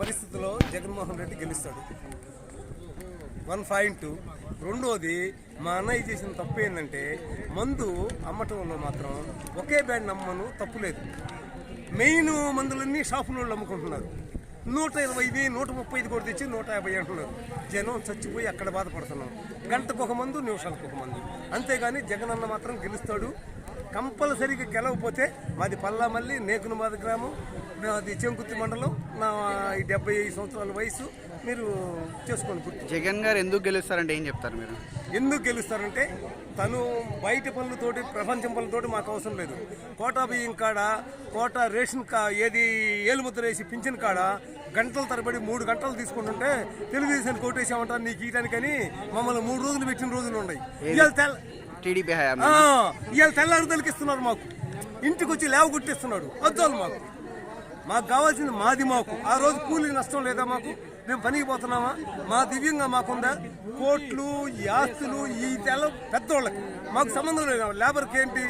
పరిస్థితుల్లో జగన్మోహన్ రెడ్డి గెలుస్తాడు. One point రెండోది మా అన్నయ్య చేసిన తప్పు ఏంటంటే మందు అమ్మటంలో మాత్రం ఒకే బ్యాండ్ అమ్మను తప్పు లేదు. మెయిన్ మందులన్నీ షాపుల వాళ్ళు అమ్ముకుంటున్నారు. నూట ఇరవైది నూట ముప్పైది కూడా తెచ్చి నూట యాభై అంటున్నారు. జనం చచ్చిపోయి అక్కడ బాధపడుతున్నాం. గంటకు ఒక మందు నిమిషాలకు ఒక మందు. అంతేగాని జగన్ అన్న మాత్రం గెలుస్తాడు. కంపల్సరీగా గెలవకపోతే మాది పల్లామల్లి నేకునమాద గ్రామం. నాది చెంకుత్తి మండలం. నా ఈ డెబ్బై ఐదు సంవత్సరాల వయసు. మీరు చేసుకోండి గుర్తు. జగన్ గారు ఎందుకు గెలుస్తారంటే ఏం చెప్తారు మీరు? ఎందుకు గెలుస్తారంటే తను బయట పనులతోటి ప్రపంచం పనులతోటి మాకు అవసరం లేదు. కోటా బియ్యం కాడ కోటా రేషన్ కా ఏది ఏలుముద్ర వేసి పింఛన్ కాడ గంటల తరబడి మూడు గంటలు తీసుకుంటుంటే తెలుగుదేశాన్ని కోటేసామంటారు నీకు ఇయటానికని మమ్మల్ని మూడు రోజులు పెట్టిన రోజులు ఉన్నాయి. టీడీపీ హయాం ఇవాళ తెల్లారుదలకి ఇస్తున్నారు మాకు. ఇంటికి వచ్చి లేవ గుట్టిస్తున్నాడు అద్దాలు మాకు. మాకు కావాల్సింది మాది మాకు. ఆ రోజు కూలీ నష్టం లేదా మాకు? మేము పనికి పోతున్నామా? మా దివ్యంగా మాకుందా? కోట్లు ఈ ఆస్తులు ఈ తెల్ల పెద్దోళ్ళకి. మాకు సంబంధం లేదు? లేబర్కి ఏంటి?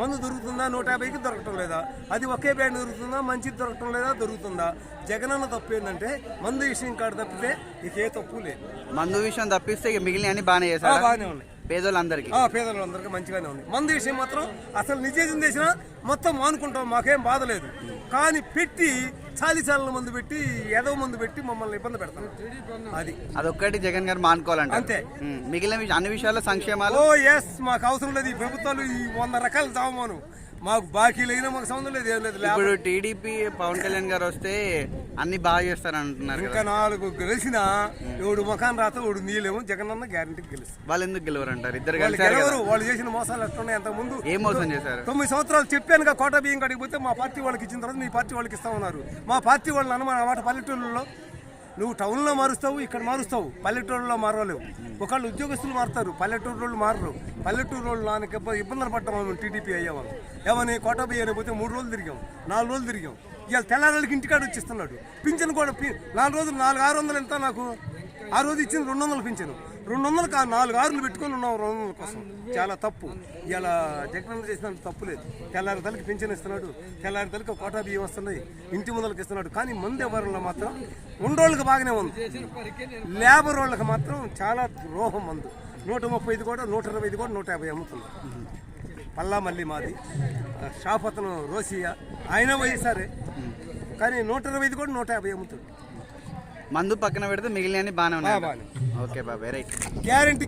మందు దొరుకుతుందా? నూట యాభైకి దొరకటం లేదా? అది ఒకే బ్యాండ్ దొరుకుతుందా? మంచిది దొరకటం లేదా? దొరుకుతుందా? జగనన్న తప్పు ఏంటంటే మందు విషయం కాడ తప్పితే ఇక ఏ తప్పు లేదు. మందు విషయం తప్పిస్తే ఇక మిగిలిన అన్ని బాగానే చేశారు? బాగానే ఉన్నాయి. పేదోళ్ళందరికీ. ఆ పేదలందరికీ మంచిగానే ఉంది. మందు విషయం మాత్రం అసలు నిజేజం చేసినా మొత్తం మానుకుంటాం మాకేం బాధ లేదు. కానీ పెట్టి చాలి చాలిన మందు పెట్టి ఎదవ మందు పెట్టి మమ్మల్ని ఇబ్బంది పెడతాం అది. అదొక్కటి జగన్ గారు మానుకోవాలంట అంతే. మిగిలిన అన్ని విషయాల్లో సంక్షేమాలు ఓ ఎస్ మాకు అవసరం లేదు. ఈ ప్రభుత్వాలు ఈ వంద రకాలు చావమాను మాకు బాకీలు అయినా మాకు సంబంధం లేదు ఏం లేదు. ఇప్పుడు టీడీపీ పవన్ కళ్యాణ్ గారు వస్తే అన్ని బాగా చేస్తారు అంటున్నారు ఇంకా నాలుగు గెలిచినా ఎవడు ముఖాన్ రాత ఎవడు నీలేమో జగనన్న గ్యారంటీ గెలుస్తారు. వాళ్ళు ఎందుకు గెలవరంటారు? ఇద్దరు వాళ్ళు కలిసారు కదా. గెలవరు వాళ్ళు చేసిన మోసాలు ఎట్లున్నాయి అంత ముందు ఏం మోసం చేశారు? తొమ్మిది సంవత్సరాలు చెప్పానుగా కోట బియ్యం కాడికి పోతే మా పార్టీ వాళ్ళకి ఇచ్చిన తర్వాత మీ పార్టీ వాళ్ళకి ఇస్తామన్నారు మా పార్టీ వాళ్ళని అన్న మాట పల్లెటూళ్ళలో నువ్వు టౌన్లో మారుస్తావు ఇక్కడ మారుస్తావు. పల్లెటూరులో మారలేవు. ఒకళ్ళు ఉద్యోగస్తులు మారుతారు పల్లెటూరు వాళ్ళు మారరు. పల్లెటూరు వాళ్ళు నాకు ఇబ్బందులు పడ్డాం టీడీపీ అయ్యామని ఏమని కోట బియ్యం పోతే మూడు రోజులు తిరిగాం నాలుగు రోజులు తిరిగాం. ఇవాళ తెల్లారాళ్ళకి ఇంటికాడ వచ్చిస్తున్నాడు. పింఛన్ కూడా పి- నాలుగు రోజులు నాలుగు ఆరు వందలు ఎంత నాకు? ఆ రోజు ఇచ్చింది రెండు వందలు పింఛను. రెండు వందలకు ఆ నాలుగు ఆరులు పెట్టుకొని ఉన్నాం రెండు వందల కోసం. చాలా తప్పు. ఇలా జగన్ చేసిన తప్పు లేదు. తెల్లారి తలకి పింఛన్ ఇస్తున్నాడు. తెల్లారి తలకి కోటా బియ్యం వస్తున్నాయి. ఇంటి ముందలకి ఇస్తున్నాడు. కానీ మందు ఎవరిలో మాత్రం ఉండోళ్ళకి బాగానే ఉంది. లేబర్ వాళ్ళకి మాత్రం చాలా ద్రోహం మందు. నూట ముప్పై ఐదు కూడా నూట ఇరవై ఐదు కూడా నూట యాభై అమ్ముతుంది పల్లా మళ్ళీ మాది. ఆ, అతను రోసియా ఆయన వైఎస్ఆరే. కానీ నూట ఇరవై ఐదు కూడా నూట యాభై అమ్ముతుంది మందు పక్కన పెడితే మిగిలిన బాగానే ఉన్నాయి. ఓకే బాబాయ్ రైట్ గ్యారంటీ